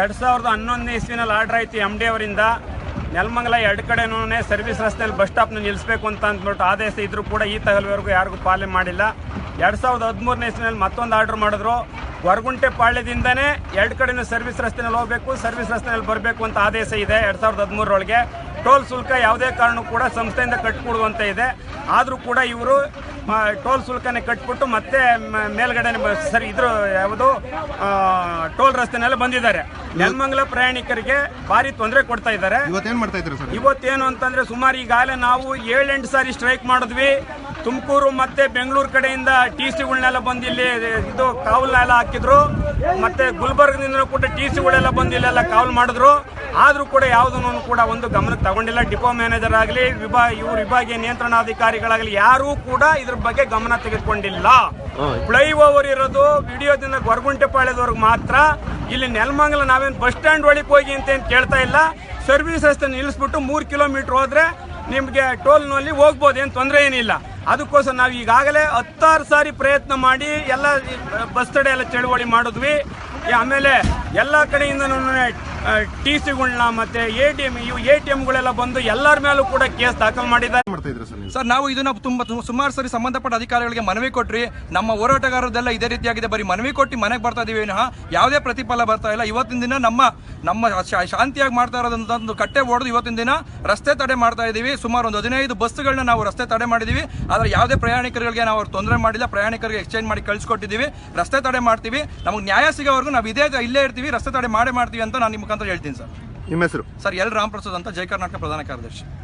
ಎರಡು ಸಾವಿರದ ಹನ್ನೊಂದನೇ ಇಸ್ವಿನಲ್ಲಿ ಆರ್ಡರ್ ಆಯ್ತು ಎಂ ಡಿ ಅವರಿಂದ. ನೆಲಮಂಗಲ ಎರಡು ಕಡೆನೂ ಸರ್ವಿಸ್ ರಸ್ತೆಯಲ್ಲಿ ಬಸ್ ಸ್ಟಾಪ್ನ ನಿಲ್ಲಿಸಬೇಕು ಅಂತ ಅಂದ್ಬಿಟ್ಟು ಆದೇಶ ಇದ್ರೂ ಕೂಡ ಈ ತಗಲ್ವರೆಗೂ ಯಾರಿಗೂ ಪಾಲನೆ ಮಾಡಿಲ್ಲ. ಎರಡು ಸಾವಿರದ ಹದಿಮೂರನೇ ಇಸ್ವಿನಲ್ಲಿ ಮತ್ತೊಂದು ಆರ್ಡರ್ ಮಾಡಿದ್ರು. ಹೊರಗುಂಟೆ ಪಾಳ್ಯದಿಂದನೇ ಎರಡು ಕಡೆಯೂ ಸರ್ವಿಸ್ ರಸ್ತೆನಲ್ಲಿ ಹೋಗಬೇಕು ಸರ್ವಿಸ್ ರಸ್ತೆಯಲ್ಲಿ ಬರಬೇಕು ಅಂತ ಆದೇಶ ಇದೆ ಎರಡು ಸಾವಿರದ ಹದಿಮೂರರೊಳಗೆ. ಟೋಲ್ ಶುಲ್ಕ ಯಾವುದೇ ಕಾರಣಕ್ಕೂ ಕೂಡ ಸಂಸ್ಥೆಯಿಂದ ಕಟ್ಕೊಡುವಂತ ಇದೆ. ಆದರೂ ಕೂಡ ಇವರು ಟೋಲ್ ಶುಲ್ಕನೇ ಕಟ್ಬಿಟ್ಟು ಮತ್ತೆ ಮೇಲ್ಗಡೆ ಸರಿ ಇದ್ರ ಯಾವುದು ಟೋಲ್ ರಸ್ತೆನೆಲ್ಲ ಬಂದಿದ್ದಾರೆ. ನೆಲಮಂಗಲ ಪ್ರಯಾಣಿಕರಿಗೆ ಭಾರಿ ತೊಂದರೆ ಕೊಡ್ತಾ ಇದ್ದಾರೆ. ಇವತ್ತೇನು ಅಂತಂದ್ರೆ ಸುಮಾರು ಈಗಾಗಲೇ ನಾವು ಏಳೆಂಟು ಸಾರಿ ಸ್ಟ್ರೈಕ್ ಮಾಡಿದ್ವಿ. ತುಮಕೂರು ಮತ್ತೆ ಬೆಂಗಳೂರು ಕಡೆಯಿಂದ ಟಿ ಸಿಗಳನ್ನೆಲ್ಲ ಬಂದು ಇಲ್ಲಿ ಇದು ಕಾವಲ್ನೆಲ್ಲ ಹಾಕಿದ್ರು. ಮತ್ತೆ ಗುಲ್ಬರ್ಗದಿಂದ ಕೂಡ ಟಿ ಸಿಗಳೆಲ್ಲ ಬಂದು ಇಲ್ಲೆಲ್ಲ ಕಾವಲು ಮಾಡಿದ್ರು. ಆದರೂ ಕೂಡ ಯಾವುದನ್ನು ಕೂಡ ಒಂದು ಗಮನ ತಗೊಂಡಿಲ್ಲ. ಡಿಪೋ ಮ್ಯಾನೇಜರ್ ಆಗಲಿ ವಿಭಾ ಇವ್ರ ವಿಭಾಗೀಯ ನಿಯಂತ್ರಣಾಧಿಕಾರಿಗಳಾಗಲಿ ಯಾರೂ ಕೂಡ ಇದ್ರ ಬಗ್ಗೆ ಗಮನ ತೆಗೆದುಕೊಂಡಿಲ್ಲ. ಫ್ಲೈ ಓವರ್ ಇರೋದು ವಿಡಿಯೋದಿಂದ ಗೊರಗುಂಟೆಪಾಳ್ಯದವ್ರಿಗೆ ಮಾತ್ರ. ಇಲ್ಲಿ ನೆಲಮಂಗಲ ನಾವೇನು ಬಸ್ ಸ್ಟ್ಯಾಂಡ್ ಒಳಗೆ ಹೋಗಿ ಅಂತ ಏನ್ ಕೇಳ್ತಾ ಇಲ್ಲ. ಸರ್ವಿಸ್ ರಸ್ತೆ ನಿಲ್ಲಿಸ್ಬಿಟ್ಟು ಮೂರು ಕಿಲೋಮೀಟರ್ ಹೋದರೆ ನಿಮಗೆ ಟೋಲ್ನಲ್ಲಿ ಹೋಗ್ಬೋದು ಏನು ತೊಂದರೆ ಏನಿಲ್ಲ. ಅದಕ್ಕೋಸ್ಕರ ನಾವು ಈಗಾಗಲೇ ಹತ್ತಾರು ಸಾರಿ ಪ್ರಯತ್ನ ಮಾಡಿ ಎಲ್ಲ ಬಸ್ ತಡೆ ಎಲ್ಲ ಚಳುವಳಿ ಮಾಡಿದ್ವಿ. ಆಮೇಲೆ ಎಲ್ಲ ಕಡೆಯಿಂದನೂ ಟಿ ಸಿಗಳನ್ನ ಮತ್ತೆ ಎ ಟಿ ಎಂ ಇವು ಎ ಟಿ ಎಮ್ಗಳೆಲ್ಲ ಬಂದು ಎಲ್ಲರ ಮೇಲೂ ಕೂಡ ಕೇಸ್ ದಾಖಲು ಮಾಡಿದ್ದಾರೆ. ಮಾಡ್ತಾ ಇದ್ದೀರಾ ಸರ್ ಸರ್ ನಾವು ಇದನ್ನ ತುಂಬಾ ತುಂಬ- ಸುಮಾರು ಸರಿ ಸಂಬಂಧಪಟ್ಟ ಅಧಿಕಾರಿಗಳಿಗೆ ಮನವಿ ಕೊಟ್ರಿ. ನಮ್ಮ ಹೋರಾಟಗಾರರದೆಲ್ಲ ಇದೇ ರೀತಿಯಾಗಿದೆ. ಬರೀ ಮನವಿ ಕೊಟ್ಟು ಮನೆಗೆ ಬರ್ತಾ ಇದೀವಿ ವಿನಃ ಯಾವುದೇ ಪ್ರತಿಫಲ ಬರ್ತಾ ಇಲ್ಲ. ಇವತ್ತಿನ ದಿನ ನಮ್ಮ ನಮ್ಮ ಶಾ- ಶಾಂತಿಯಾಗಿ ಮಾಡ್ತಾ ಇರೋದಂತ ಒಂದು ಕಟ್ಟೆ ಹೊಡೆದು ಇವತ್ತಿನ ದಿನ ರಸ್ತೆ ತಡೆ ಮಾಡ್ತಾ ಇದೀವಿ. ಸುಮಾರು ಒಂದು ಹದಿನೈದು ಬಸ್ಗಳನ್ನ ನಾವು ರಸ್ತೆ ತಡೆ ಮಾಡಿದೀವಿ. ಆದರೆ ಯಾವುದೇ ಪ್ರಯಾಣಿಕರಿಗೆ ನಾವು ತೊಂದರೆ ಮಾಡಿಲ್ಲ. ಪ್ರಯಾಣಿಕರಿಗೆ ಎಕ್ಸ್ಚೇಂಜ್ ಮಾಡಿ ಕಳ್ಸಿಕೊಟ್ಟಿದ್ದೀವಿ ರಸ್ತೆ ತಡೆ ಮಾಡ್ತೀವಿ. ನಮಗೆ ನ್ಯಾಯ ಸಿಗೋವರೆಗೂ ನಾವು ಇದೇ ಇಲ್ಲೇ ಇರ್ತೀವಿ. ರಸ್ತೆ ತಡೆ ಮಾಡೇ ಮಾಡ್ತೀವಿ ಅಂತ ನಾನು ನಿಮ್ಮ ಮುಖಾಂತರ ಹೇಳ್ತೀನಿ ಸರ್. ನಿಮ್ಮ ಹೆಸರು? ಸರ್ ಎಲ್ ರಾಮ್ ಪ್ರಸಾದ್ ಅಂತ ಜಯ ಕರ್ನಾಟಕ ಪ್ರಧಾನ ಕಾರ್ಯದರ್ಶಿ.